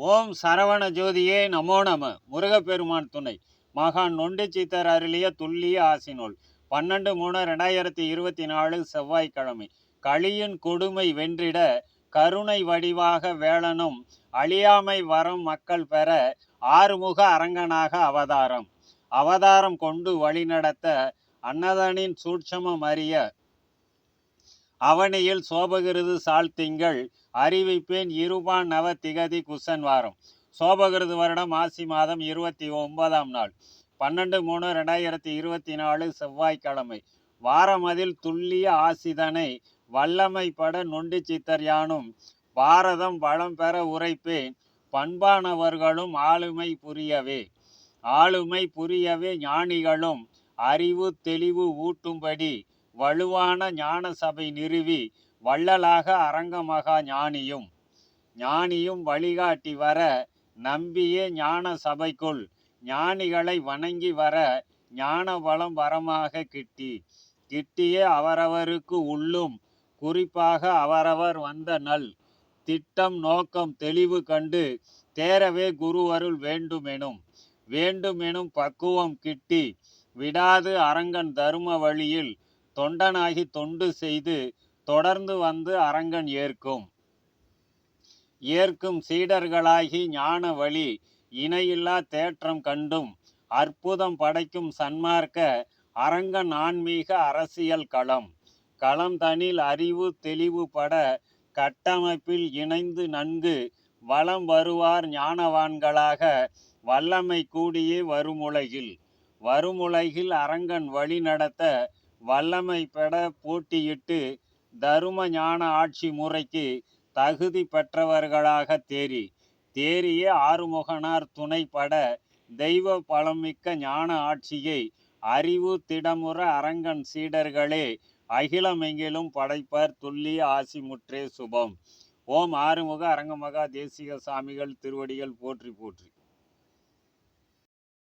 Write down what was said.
ஓம் சரவண ஜோதியே நமோ நம. முருகப்பெருமான் துணை. மகான் நொண்டு சித்தர் அருளிய துல்லிய ஆசினோல் பன்னெண்டு மூணு ரெண்டாயிரத்தி இருபத்தி நாலு செவ்வாய்க்கிழமை. களியின் கொடுமை வென்றிட கருணை வடிவாக வேளனும் அழியாமை வரம் மக்கள் பெற ஆறுமுக அரங்கனாக அவதாரம். அவதாரம் கொண்டு வழிநடத்த அன்னதனின் சூட்சமம் அறிய அவனியில் சோபகிருது சால் திங்கள் அறிவிப்பேன் இருபான் நவ திகதி குசன் வாரம். சோபகிருது வருடம் ஆசி மாதம் இருபத்தி ஒன்பதாம் நாள். பன்னெண்டு மூணு ரெண்டாயிரத்தி இருபத்தி நாலு செவ்வாய்க்கிழமை. வாரமதில் துல்லிய ஆசிதனை வல்லமைப்பட நொண்டி சித்தர் யானும் பாரதம் வளம் பெற உரைப்பேன் பண்பானவர்களும் ஆளுமை புரியவே. ஆளுமை புரியவே ஞானிகளும் அறிவு தெளிவு ஊட்டும்படி வலுவான ஞான சபை நிறுவி வள்ளலாக அரங்கமகா ஞானியும் ஞானியும் வழிகாட்டி வர நம்பியே ஞான சபைக்குள் ஞானிகளை வணங்கி வர ஞான வளம் வரமாக கிட்டி கிட்டியே அவரவருக்கு உள்ளும் குறிப்பாக அவரவர் வந்த நல். திட்டம் நோக்கம் தெளிவு கண்டு தேரவே குருவருள் வேண்டுமெனும் வேண்டுமெனும் பக்குவம் கிட்டி விடாது அரங்கன் தரும வழியில் தொண்டனாகி தொண்டு செய்து தொடர்ந்து வந்து அரங்கன் ஏற்கும். ஏற்கும் சீடர்களாகி ஞான வழி இணையில்லா தேற்றம் கண்டும். அற்புதம் படைக்கும் சன்மார்க்க அரங்கன் ஆன்மீக அரசியல் களம். களம் தனில் அறிவு தெளிவு பட கட்டமைப்பில் இணைந்து நன்கு வளம் வருவார் ஞானவான்களாக வல்லமை கூடியே வருமுலகில் வருமுலகில் அரங்கன் வழி நடத்த வல்லமை பெற போட்டியிட்டு தரும ஞான ஆட்சி முறைக்கு தகுதி பெற்றவர்களாக தேறி தேறிய ஆறுமுகனார் துணைப்பட தெய்வ பலமிக்க ஞான ஆட்சியை அறிவு திடமுற அரங்கன் சீடர்களே அகிலமெங்கிலும் படைப்பர் துல்லிய ஆசி முற்றே சுபம். ஓம் ஆறுமுக அரங்கமகா தேசிக சாமிகள் திருவடிகள் போற்றி போற்றி.